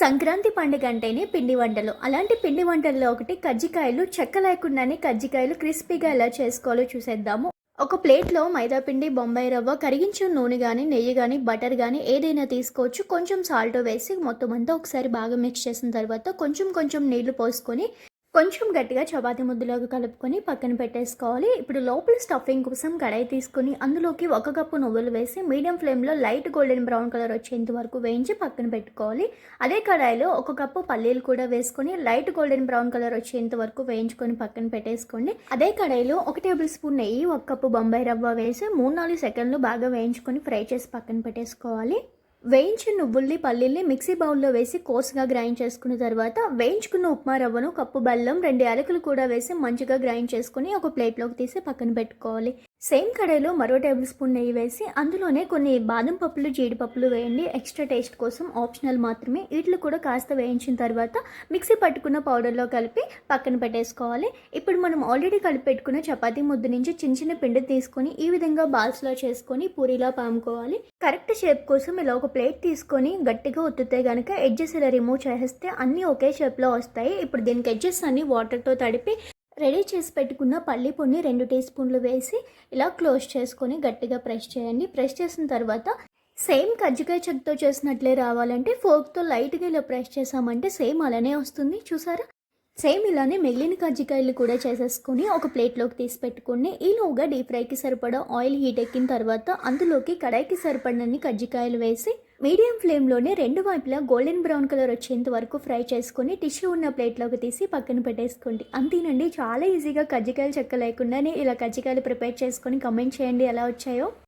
సంక్రాంతి పండుగ అంటేనే పిండి వంటలు. అలాంటి పిండి వంటల్లో ఒకటి కజ్జికాయలు చెక్క లేకుండానే కజ్జికాయలు క్రిస్పీగా ఎలా చేసుకోవాలో చూసేద్దాము. ఒక ప్లేట్లో మైదా పిండి బొంబాయి రవ్వ కరిగించిన నూనె కానీ నెయ్యి కానీ బటర్ కానీ ఏదైనా తీసుకోవచ్చు. కొంచెం సాల్ట్ వేసి మొత్తం అంతా ఒకసారి బాగా మిక్స్ చేసిన తర్వాత కొంచెం కొంచెం నీళ్ళు పోసుకొని కొంచెం గట్టిగా చపాతి ముద్దలోకి కలుపుకొని పక్కన పెట్టేసుకోవాలి. ఇప్పుడు లోపల స్టఫింగ్ కోసం కడాయి తీసుకొని అందులోకి ఒక కప్పు నువ్వులు వేసి మీడియం ఫ్లేమ్లో లైట్ గోల్డెన్ బ్రౌన్ కలర్ వచ్చేంత వరకు వేయించి పక్కన పెట్టుకోవాలి. అదే కడాయిలో ఒక కప్పు పల్లీలు కూడా వేసుకొని లైట్ గోల్డెన్ బ్రౌన్ కలర్ వచ్చేంత వరకు వేయించుకొని పక్కన పెట్టేసుకోండి. అదే కడాయిలో ఒక టేబుల్ స్పూన్ నెయ్యి ఒక కప్పు బొంబాయి రవ్వ వేసి మూడు నాలుగు సెకండ్లు బాగా వేయించుకొని ఫ్రై చేసి పక్కన పెట్టేసుకోవాలి. వేయించిన నువ్వుల్ని పల్లీల్ని మిక్సీ బౌల్లో వేసి కోర్స్గా గ్రైండ్ చేసుకున్న తర్వాత వేయించుకున్న ఉప్మా రవ్వను కప్పు బెల్లం రెండు యాలకులు కూడా వేసి మంచిగా గ్రైండ్ చేసుకుని ఒక ప్లేట్లోకి తీసి పక్కన పెట్టుకోవాలి. సేమ్ కడాయిలో మరో టేబుల్ స్పూన్ నెయ్యి వేసి అందులోనే కొన్ని బాదం పప్పులు జీడిపప్పులు వేయండి. ఎక్స్ట్రా టేస్ట్ కోసం ఆప్షనల్ మాత్రమే. వీటిలో కూడా కాస్త వేయించిన తర్వాత మిక్సీ పట్టుకున్న పౌడర్లో కలిపి పక్కన పెట్టేసుకోవాలి. ఇప్పుడు మనం ఆల్రెడీ కలిపి పెట్టుకున్న చపాతీ ముద్ద నుంచి చిన్న చిన్న పిండి తీసుకొని ఈ విధంగా బాల్స్లో చేసుకొని పూరిలా పాముకోవాలి. కరెక్ట్ షేప్ కోసం ఇలా ఒక ప్లేట్ తీసుకొని గట్టిగా ఒత్తితే కనుక ఎడ్జెస్ ఇలా రిమూవ్ చేసేస్తే అన్నీ ఒకే షేప్లో వస్తాయి. ఇప్పుడు దీనికి ఎడ్జెస్ అన్ని వాటర్తో తడిపి రెడీ చేసి పెట్టుకున్న పల్లి పొడిని రెండు టీ స్పూన్లు వేసి ఇలా క్లోజ్ చేసుకొని గట్టిగా ప్రెస్ చేయండి. ప్రెస్ చేసిన తర్వాత సేమ్ కజ్జికాయ చెక్కతో చేసినట్లే రావాలంటే ఫోర్క్తో లైట్గా ఇలా ప్రెస్ చేసామంటే సేమ్ అలానే వస్తుంది. చూసారా? సేమ్ ఇలానే మిగిలిన కజ్జికాయలు కూడా చేసేసుకొని ఒక ప్లేట్లోకి తీసి పెట్టుకుని ఈలోగా డీప్ ఫ్రైకి సరిపడా ఆయిల్ హీట్ ఎక్కిన తర్వాత అందులోకి కడాయికి సరిపడినన్ని కజ్జికాయలు వేసి మీడియం ఫ్లేమ్లోనే రెండు వైపులా గోల్డెన్ బ్రౌన్ కలర్ వచ్చేంత వరకు ఫ్రై చేసుకొని టిష్యూ ఉన్న ప్లేట్లోకి తీసి పక్కన పెట్టేసుకోండి. అంతేనండి చాలా ఈజీగా కజ్జికాయలు చెక్క లేకుండానే ఇలా కజ్జికాయలు ప్రిపేర్ చేసుకొని కమెంట్ చేయండి ఎలా వచ్చాయో.